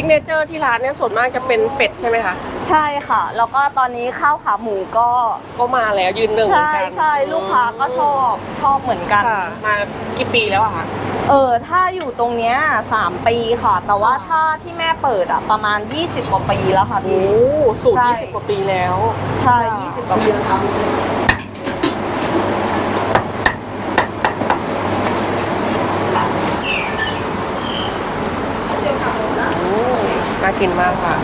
ซิกเนเจอร์ที่ร้านเนี่ยส่วนมากจะเป็นเป็ดใช่ไหมคะใช่ค่ะ แล้วก็ตอนนี้ข้าวขาหมูก็ก็มาแล้วยืนหนึ่งเหมือใช่นกันใช่ลูกค้าก็ชอบชอบเหมือนกัน ค่ะมากี่ปีแล้วอะคะเออถ้าอยู่ตรงเนี้ยสามปีค่ะ แต่ว่าถ้าที่แม่เปิดอะประมาณ 20 กว่าปีแล้วค่ะโอ้พี่ สูตรใช่ ยี่สิบกว่าปีแล้ว ใช่ 20 กว่าปีแล้วค่ะ โอ้น่า กินมากค่ะ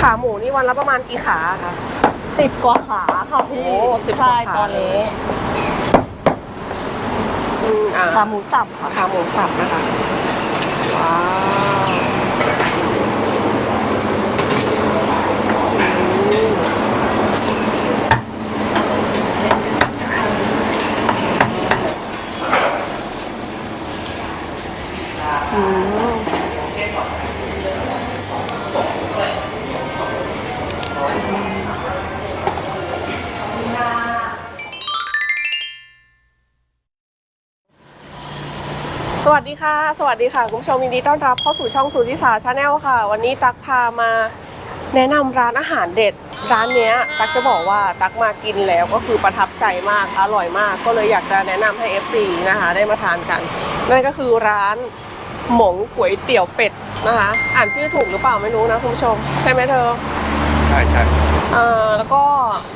ขาหมูนี่วันละประมาณกี่ขาอะคะ สิบกว่าขาค่ะพี่ โอ้10ใช่กว่าขาตอนนี้ อืมอ่าขาหมูสับค่ะ ขาหมูสับนะคะ ว้าว สดีค่ะสวัสดีค่ะคุณผู้ชมยินดีต้อนรับเข้าสู่ช่องสุธิสาชาแนลค่ะ วันนี้ตักพามาแนะนำร้านอาหารเด็ด ร้านเนี้ย ตักจะบอกว่าตักมากินแล้วก็คือประทับใจมากอร่อยมาก ก็เลยอยากจะแนะนำให้ FC นะคะได้มาทานกัน นั่นก็คือร้านหมงก๋วยเตี๋ยวเป็ดนะคะ อ่านชื่อถูกหรือเปล่าไม่รู้นะคุณผู้ชม ใช่ไหมเธอใช่ใช่เอ่อแล้วก็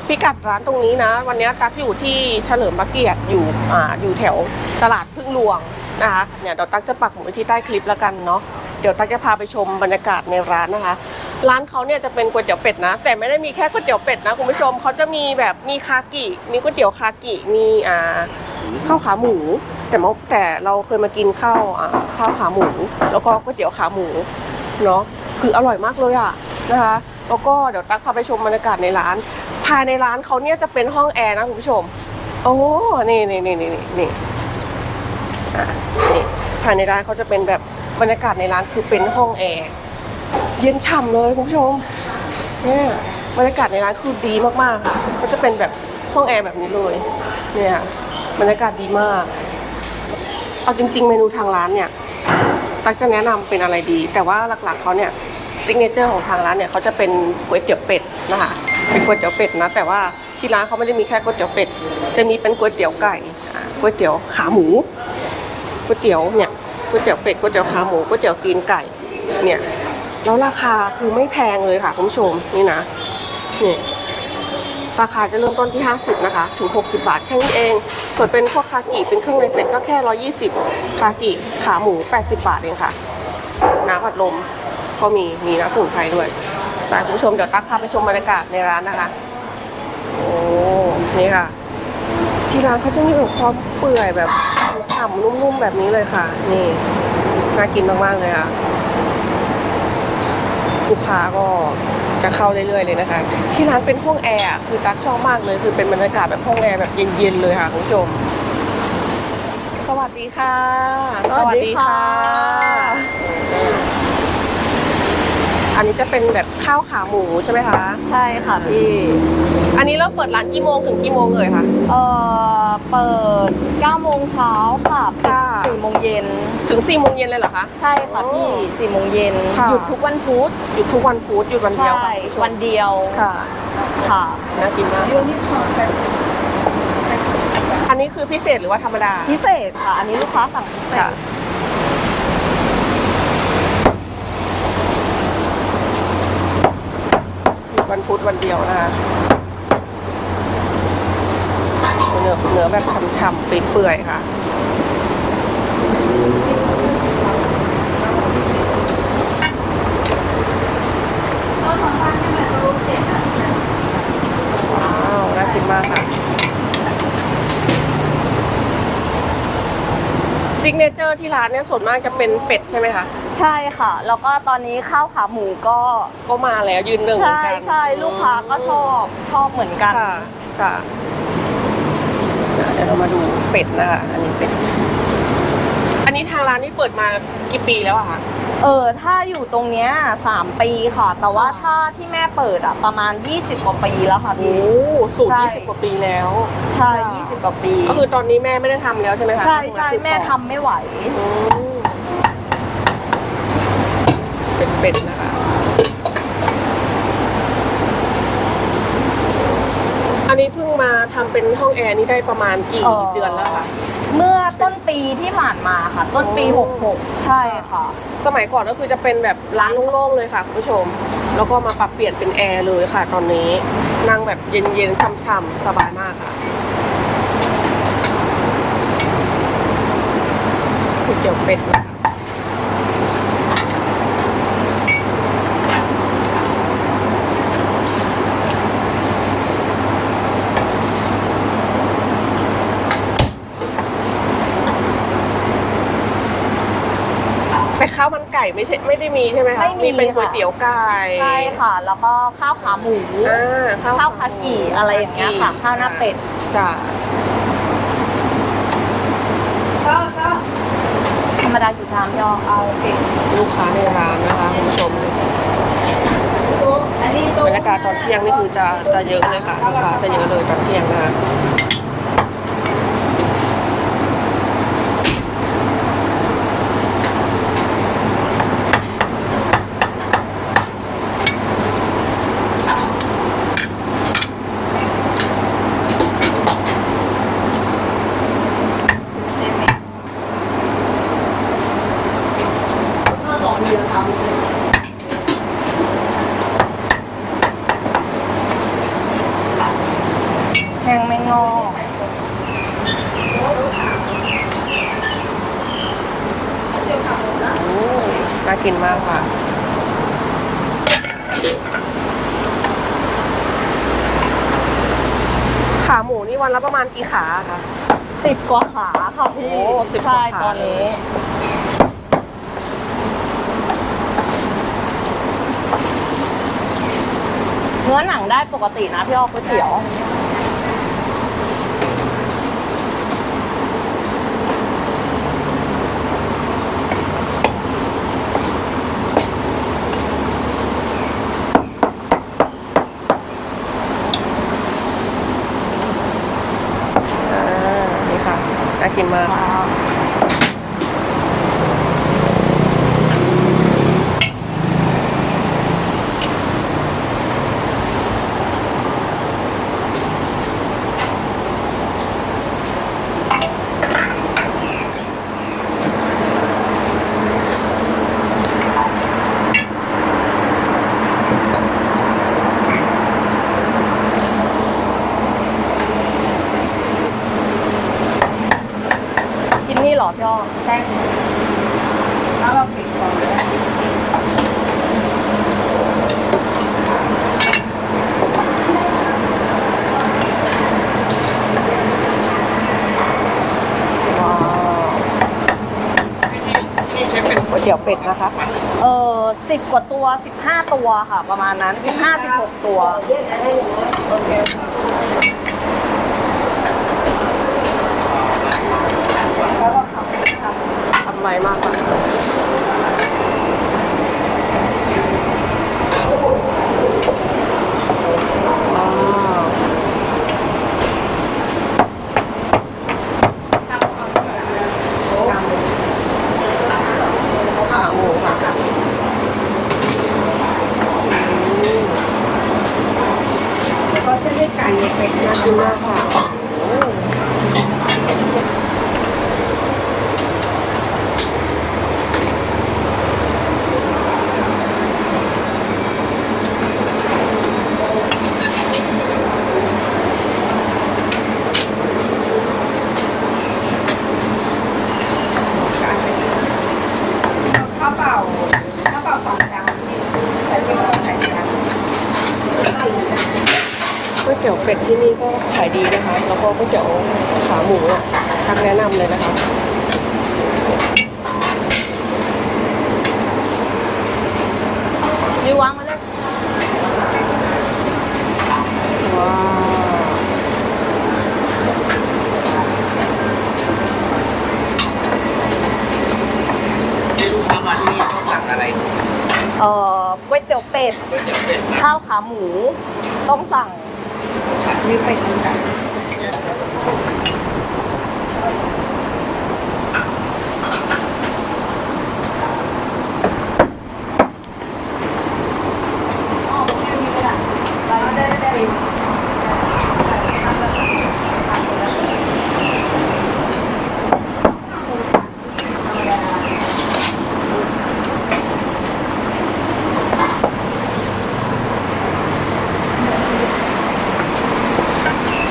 พิกัดร้านตรงนี้นะ วันนี้ตักอยู่ที่เฉลิมพระเกียรติอยู่อ่าอยู่แถวตลาดพึ่งหลวง นะคะเนี่ยเดี๋ยวตั๊กจะปักหมุดไว้ที่ใต้คลิปแล้วกันเนาะเดี๋ยวตั๊กจะพาไปชมบรรยากาศในร้านนะคะ ร้านเขาเนี่ยจะเป็นก๋วยเตี๋ยวเป็ดนะ แต่ไม่ได้มีแค่ก๋วยเตี๋ยวเป็ดนะคุณผู้ชมเขาจะมีแบบมีคากิมีก๋วยเตี๋ยวคากิมีอ่าข้าวขาหมู แต่เมื่อแต่เราเคยมากินข้าวอ่าข้าวขาหมู แล้วก็ก๋วยเตี๋ยวขาหมูเนาะคืออร่อยมากเลยอะนะคะแล้วก็เดี๋ยวตั๊กพาไปชมบรรยากาศในร้าน ภายในร้านเขาเนี่ยจะเป็นห้องแอร์นะคุณผู้ชม โอ้นี่นี่นี่นี่นี่นี่ ภายในร้านเขาจะเป็นแบบบรรยากาศในร้านคือเป็นห้องแอร์เย็นฉ่ำเลยคุณผู้ชมเนี่ยบรรยากาศในร้านคือดีมากๆค่ะก็จะเป็นแบบห้องแอร์แบบนี้เลยเนี่ยบรรยากาศดีมาก เอาจริง ๆ เมนูทางร้านเนี่ยตักจะแนะนำเป็นอะไรดี แต่ว่าหลักๆเขาเนี่ยซิกเนเจอร์ของทางร้านเนี่ยเขาจะเป็นก๋วยเตี๋ยวเป็ดนะคะเป็นก๋วยเตี๋ยวเป็ดนะ แต่ว่าที่ร้านเขาไม่ได้มีแค่ก๋วยเตี๋ยวเป็ด จะมีเป็นก๋วยเตี๋ยวไก่ก๋วยเตี๋ยวขาหมู ก๋วยเตี๋ยวเนี่ยก๋วยเตี๋ยวเป็ดก๋วยเตี๋ยวขาหมูก๋วยเตี๋ยวตีนไก่เนี่ยแล้วราคาคือไม่แพงเลยค่ะคุณผู้ชมนี่นะนี่ราคาจะเริ่มต้นที่ 50 นะคะ ถึง 60 บาทแค่นี้เอง ส่วนเป็นพวกคากิเป็นเครื่องในเป็ดก็แค่ 120 คากิขาหมู 80 บาทเองค่ะ น้ำอัดลมก็มี มีน้ำสมุนไพรด้วยไปคุณผู้ชมเดี๋ยวตักพาไปชมบรรยากาศในร้านนะคะ โอ้ นี่ค่ะ ที่ร้านเขาจะมีแบบความเปื่อยแบบ ฉ่ำนุ่มๆแบบนี้เลยค่ะ นี่น่ากินมากๆเลยค่ะลูกค้าก็จะเข้าเรื่อยๆเลยนะคะ ที่ร้านเป็นห้องแอร์คือตักชอบมากเลย คือเป็นบรรยากาศแบบห้องแอร์แบบเย็นๆเลยค่ะคุณผู้ชม สวัสดีค่ะ สวัสดีค่ะ อันนี้จะเป็นแบบข้าวขาหมูใช่ไหมคะ ใช่ค่ะพี่ อันนี้เราเปิดร้านกี่โมงถึงกี่โมงเลยคะเอ่อเปิด9โมงเช้าค่ะปิดค่ะ4โมงเย็น ถึง4ี่โมงเย็นเลยเหรอคะ ใช่ค่ะพี่4โมงเย็นค่ะหยุดทุกวันพุธ หยุดทุกวันพุธ หยุดวันเดียวใช่ค่ะวันเดียว ค่ะ ค่ะน่ากินมากอันนี้คือพิเศษหรือว่าธรรมดา พิเศษค่ะ อันนี้ลูกค้าสั่งพิเศษ ค่ะ หยุด วันพุธวันเดียวนะคะเนื้อเนื้อแบบฉ่ำๆเปื่อยๆค่ะว้าวน่ากินมากค่ะซิกเนเจอร์ที่ร้านเนี่ยส่วนมากจะเป็นเป็ดใช่ไหมคะ ใช่ค่ะ แล้วก็ตอนนี้ข้าวขาหมูก็ก็มาแล้วยืนหนึ่งเหมือใช่นกันใช่ลูกค้าก็ชอบชอบเหมือนกัน ค่ะค่ะเดี๋ยวเรามาดูเป็ดนะคะอันนี้เป็ดอันนี้ทางร้านนี่เปิดมากี่ปีแล้วอะคะ เออถ้าอยู่ตรงเนี้ยสามปีค่ะ แต่ว่าถ้าที่แม่เปิดอะประมาณ 20 กว่าปีแล้วค่ะโอ้พี่สูตรใช่ ยี่สิบกว่าปีแล้ว ใช่20 กว่าปี ก็คือตอนนี้แม่ไม่ได้ทำแล้วใช่ไหมคะใช่ใช่คือแม่ทำไม่ไหว อืม เป็ดๆนะคะอันนี้เพิ่งมาทำเป็นห้องแอร์นี่ได้ประมาณกี่เอ่อเดือนแล้วคะเมื่อต้นปีที่ผ่านมาค่ะ ต้นปีโอ้66 ใช่ค่ะ สมัยก่อนก็คือจะเป็นแบบร้านโล่งๆเลยค่ะคุณผู้ชม แล้วก็มาปรับเปลี่ยนเป็นแอร์เลยค่ะ ตอนนี้นั่งแบบเย็นๆช่ำๆสบายมากค่ะก๋วยเตี๋ยวเป็ดนะคะแต่ข้าวมันไก่ไม่ใช่ไม่ได้มีใช่ไหมคะไม่มีเป็นค่ะก๋วยเตี๋ยวไก่ใช่ค่ะ แล้วก็ข้าวขาหมู อ่าข้าวคากิอะไรอย่างเงี้ยค่ะ ข้าวหน้าเป็ด จ้ะก็ก็ธรรมดากี่ชามย่อเอาเก็บลูกค้าในร้านนะคะคุณผู้ชมอันนี้บรรยากาศตอนเที่ยงนี่คือจะจะเยอะเลยค่ะลูกค้าจะเยอะเลยตอนเที่ยงนะคะ แห้งไม่งอโอ้น่ากินมากค่ะ ขาหมูนี่วันละประมาณกี่ขาคะ สิบกว่าขาค่ะพี่โอ้10กว่าใช่ขาตอนนี้ นื้อหนังได้ปกตินะพี่อ้อก๋วยเตี๋ยว อ่านี่ค่ะน่ากินมากค่ะ กินนี่เหรอพี่อ้อ แท่งแล้วเราปิดก่อนเลย ว้าวนี่ใช้ เตี๋ยวเป็ดนะคะ เออสิบกว่าตัวสิบห้าตัวค่ะ ประมาณนั้นสิบห้าสิบหกตัว ทำไวมากค่ะว้าหมูค่ะอืม แล้วก็เส้นเลือดไก่ เป็ดน่ากินมากค่ะโอ้ ข้าวเปล่าข้าวเปล่าสองจานที่ใส่เป็นใส่จาน ก๋วยเตี๋ยวเป็ดที่นี่ก็ขายดีนะคะ แล้วก็ก๋วยเตี๋ยวขาหมูอะทักแนะนำเลยนะคะยูวางมาเลยว้าวที่ลูกค้ามาที่นี่ต้องสั่งอะไรเอ่อก๋วยเตี๋ยวเป็ด ก๋วยเตี๋ยวเป็ดนะข้าวขาหมู ต้องสั่ง มีเป็ดเหมือนกัน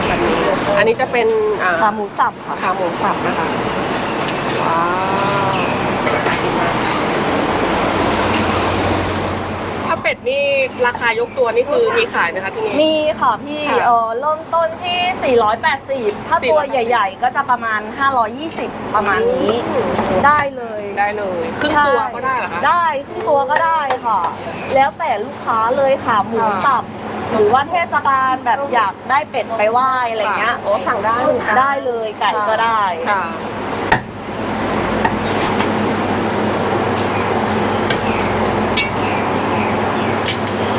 แบบนี้อันนี้ จะเป็นอ่าขาหมูสับค่ะ ขาหมูสับนะคะ ว้าวน่ากินมากถ้าเป็ดนี่ราคายกตัวนี่คือมีขายไหมคะที่นี่ มีค่ะพี่ค่ะ เออเริ่มต้นที่ 480 ถ้าตัว480ใหญ่ ๆ ก็จะประมาณ 520 ประมาณนี้ ได้เลยได้เลยครึ่งใช่ตัวก็ได้เหรอคะ ได้ครึ่งตัวก็ได้ค่ะ แล้วแต่ลูกค้าเลยค่ะหมูค่ะ สับ หรือว่าเทศกาลแบบอยากได้เป็ดไปไหว้อะไรเงี้ยโอ้สั่งได้เหมือนกันได้เลยไก่ก็ได้ ค่ะ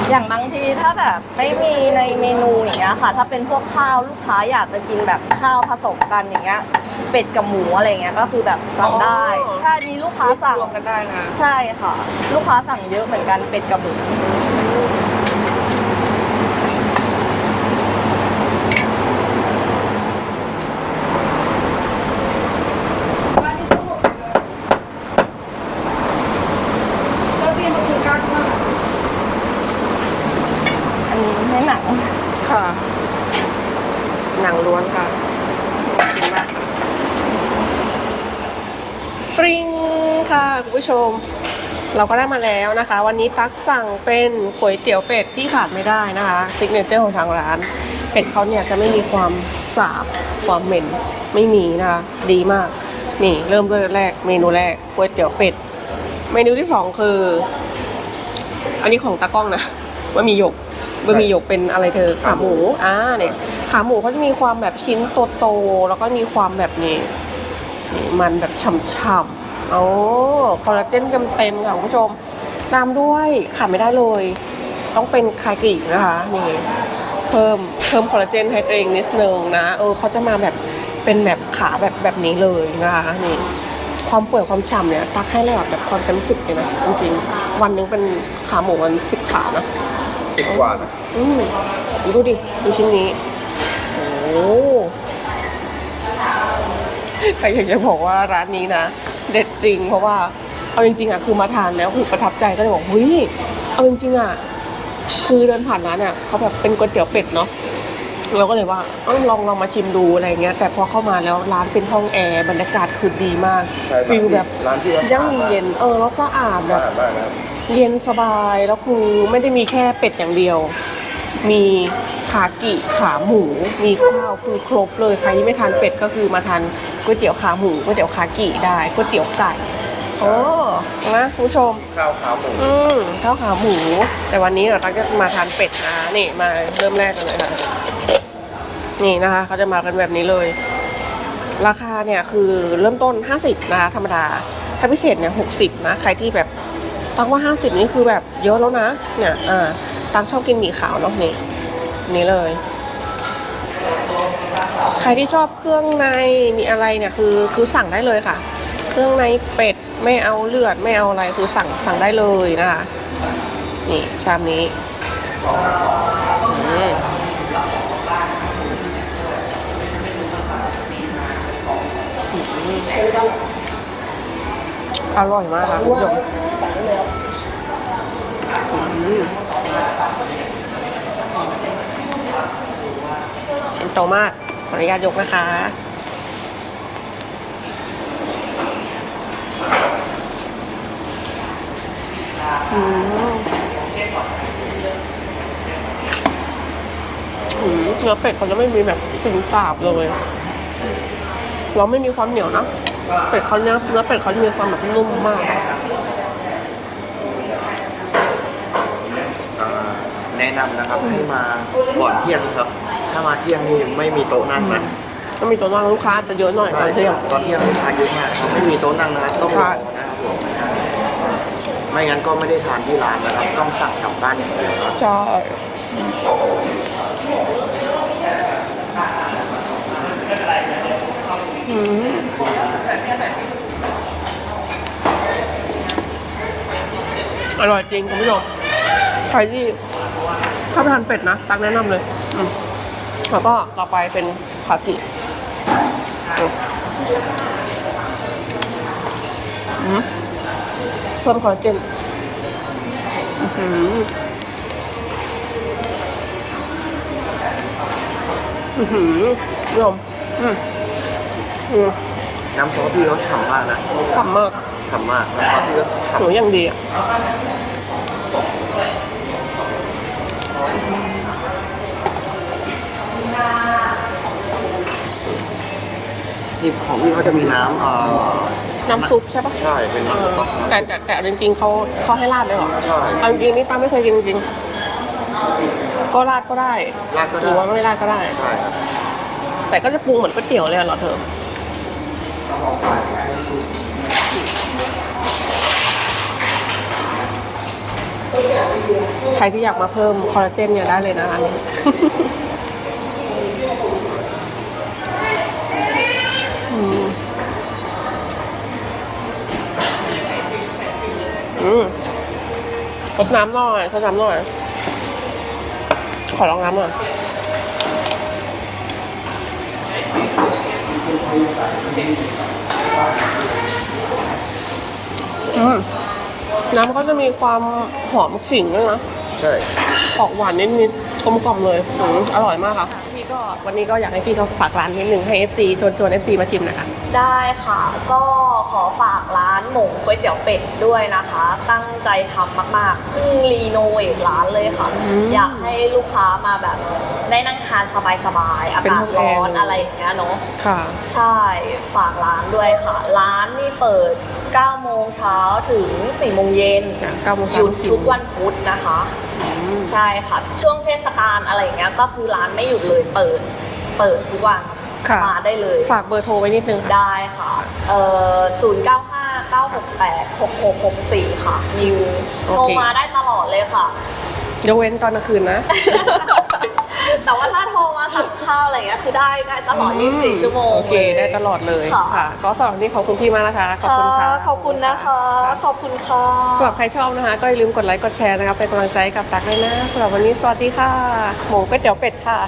อย่างบางทีถ้าแบบไม่มีในเมนูอย่างเงี้ยค่ะ ถ้าเป็นพวกข้าวลูกค้าอยากจะกินแบบข้าวผสมกันอย่างเงี้ยเป็ดกับหมูอะไรเงี้ยก็คือแบบสั่งได้ อ๋อ ใช่มีลูกค้าสั่งรวมกันได้ค่ะใช่ค่ะ ลูกค้าสั่งเยอะเหมือนกันเป็ดกับหมู วันนี้ก็หมดเลยก็เตรียมมาคือการมา อันนี้ให้หนัง ค่ะ หนังล้วนค่ะน่ากินมากตริงค่ะคุณผู้ชม เราก็ได้มาแล้วนะคะ วันนี้ตักสั่งเป็นก๋วยเตี๋ยวเป็ดที่ขาดไม่ได้นะคะซิกเนเจอร์ของทางร้าน เป็ดเขาเนี่ยจะไม่มีความสาบความเหม็นไม่มีนะคะดีมาก นี่เริ่มด้วยแรกเมนูแรกก๋วยเตี๋ยวเป็ด เมนูที่สองคือ อันนี้ของตากล้องนะบะหมี่หยก บะหมี่หยกเป็นอะไรเธอขาหมูอ่าเนี่ยขาหมูเขาจะมีความแบบชิ้นโตๆแล้วก็มีความแบบนี้นี่มันแบบฉ่ำๆโอ้คอลลาเจนเต็มๆค่ะคุณผู้ชม ตามด้วยขาดไม่ได้เลย ต้องเป็นคากินะคะนี่เพิ่มเพิ่มคอลลาเจนให้ตัวเองนิดนึงนะเออเขาจะมาแบบเป็นแบบขาแบบแบบนี้เลยนะคะนี่ความเปื่อยความฉ่ำเนี่ยตักให้เลยแบบความเต็มสิบเลยนะจริงๆวันหนึงเป็นขาหมูวันสิบขานะ สิบกว่านะอืมดูดิ ดูชิ้นนี้ โอ้แต่อยากจะบอกว่าร้านนี้นะ เด็ดจริงเพราะว่า เอาจริงๆอะคือมาทานแล้วคือประทับใจก็เลยบอกเฮ้ยเอาจริงๆอะคือเดินผ่านร้านอะเขาแบบเป็นก๋วยเตี๋ยวเป็ดเนาะเราก็เลยว่าเอ้าลองลองมาชิมดูอะไรเงี้ย แต่พอเข้ามาแล้วร้านเป็นห้องแอร์บรรยากาศคือดีมากใช่ฟิลแบบร้านที่รายั่งเย็นเออแล้วสะอาดแบบ สะอาดมากนะครับเย็นสบายแล้วคือไม่ได้มีแค่เป็ดอย่างเดียว มีขากิขาหมู มีข้าวคือครบเลยใครที่ไม่ทานเป็ดก็คือมาทานก๋วยเตี๋ยวขาหมูก๋วยเตี๋ยวขากิได้ก๋วยเตี๋ยวไก่โอ้นะคุณผู้ชมข้าวขาหมูอืมข้าวขาหมู แต่วันนี้เราตักจะมาทานเป็ดนะนี่มาเริ่มแรกกันเลยค่ะนี่นะคะเขาจะมากันแบบนี้เลย ราคาเนี่ยคือเริ่มต้น 50นะคะธรรมดาถ้าพิเศษเนี่ย60นะใครที่แบบ ตังว่า 50 นี่คือแบบเยอะแล้วนะ เนี่ยอ่าตังชอบกินหมี่ขาวเนาะนี่นี่เลย ใครที่ชอบเครื่องในมีอะไรเนี่ยคือคือสั่งได้เลยค่ะ เครื่องในเป็ดไม่เอาเลือดไม่เอาอะไรคือสั่งสั่งได้เลยนะคะนี่ชามนี้อืมอร่อยมากค่ะคุณผู้ชม ชิ้นโตมาก ขออนุญาตยกนะคะอืมเนื้อเป็ดเขาจะไม่มีแบบกลิ่นสาบเลยเราไม่มีความเหนียวนะ เป็ดเขาเนื้อเนื้อเป็ดเขาจะมีความแบบนุ่มมาก อ่า แนะนำนะครับให้มาก่อนเที่ยงครับ ถ้ามาเที่ยงนี่ไม่มีโต๊ะนั่งนะก็มีตัวว่างลูกค้าจะเยอะหน่อยตอนเที่ยง ตอนเที่ยงลูกค้าเยอะมากครับไม่มีโต๊ะนั่งนะครับต้องรอนะครับผมไม่งั้นก็ไม่ได้ทานที่ร้านนะครับ ต้องสั่งกลับบ้านอย่างเดียวครับใช่ อืม อร่อยจริงคุณผู้ชมใครที่ ถ้าไปทานเป็ดนะ ตักแนะนำเลย อืมแล้วก็ต่อไปเป็นคากิอืมอืมเพิ่มคอลลาเจนอื้อหืออือหือโยมอืมอืมน้ำซอสพี่เขาฉ่ำมากนะกลับมากฉ่ำมากน้ำซอสพี่เขาหนูฉ่ำยังดีอะ ที่ของพี่เขาจะมีน้ำเอ่อ น้ำซุปใช่ปะใช่เป็นเอน้ำอซุปแต่แต่แต่จริงๆเขาเขาให้ราดเลยเหรอใช่เอาจริงๆนี่ตั้งไม่เคยกินจริงๆก็ราดก็ได้ราดก็หรือว่าได้ไม่ราดก็ได้ ใช่ครับแต่ก็จะปรุงเหมือนก๋วยเตี๋ยวเลยอะเหรอเธอใครที่อยากมาเพิ่มคอลลาเจนเนี่ยได้เลยนะร้านนี้ อืมรดน้ำหน่อยรดน้ำหน่อย ขอลองน้ำหน่อยอืมน้ำก็จะมีความหอมขิงด้วยนะ ใช่ ออกหวานนิดๆกลมกล่อมเลยอืมอร่อยมากค่ะพี่ ก็วันนี้ก็อยากให้พี่เขาฝากร้านนิดนึงให้ FC ชวนชวน FC มาชิมหนะคะได้ค่ะ ก็ขอฝากร้านหมูก๋วยเตี๋ยวเป็ดด้วยนะคะ ตั้งใจทำมากๆเพิ่งรีโนเวทร้านเลยค่ะอืมอยากให้ลูกค้ามาแบบได้นั่งทานสบายๆ อาเป็นกาศห้องแอร้ร์อนเลยอะไรอย่างเงี้ยเนาะค่ะ ใช่ฝากร้านด้วยค่ะ ร้านนี่เปิด 9 โมงเช้าถึง 4 โมงเย็นจากเก้าโมงหเช้ายุดถึงสี่ทุกโมงวันพุธนะคะอืม ใช่ค่ะ ช่วงเทศกาลอะไรอย่างเงี้ยก็คือร้านไม่หยุดเลยเปิด เปิดทุกวันค่ะ มาได้เลย ฝากเบอร์โทรไว้นิดนึงค่ะ ได้ค่ะ เอ่อ0 9 5 9 6 8 6 6 6 4ค่ะ นิวโอเค โทรมาได้ตลอดเลยค่ะ ยกเว้นตอนกลางคืนนะ แต่ว่าถ้าโทรมาสั่งข้าวอะไรอย่างเงี้ยคือได้ได้ตลอด 24 ชั่วโมงโอเค ลย ได้ตลอดเลยค่ะ ค่ะก็สำหรับวันนี้ขอบคุณพี่มากนะคะ ขอบคุณค่ะ ขอบคุณนะคะ ขอบคุณค่ะ สำหรับใครชอบนะคะ ก็อย่าลืมกดไลค์กดแชร์นะคะเป็นกำลังใจให้กับตักด้วยนะสำหรับวันนี้สวัสดีค่ะ หมูก๋วยเตี๋ยวเป็ดค่ะ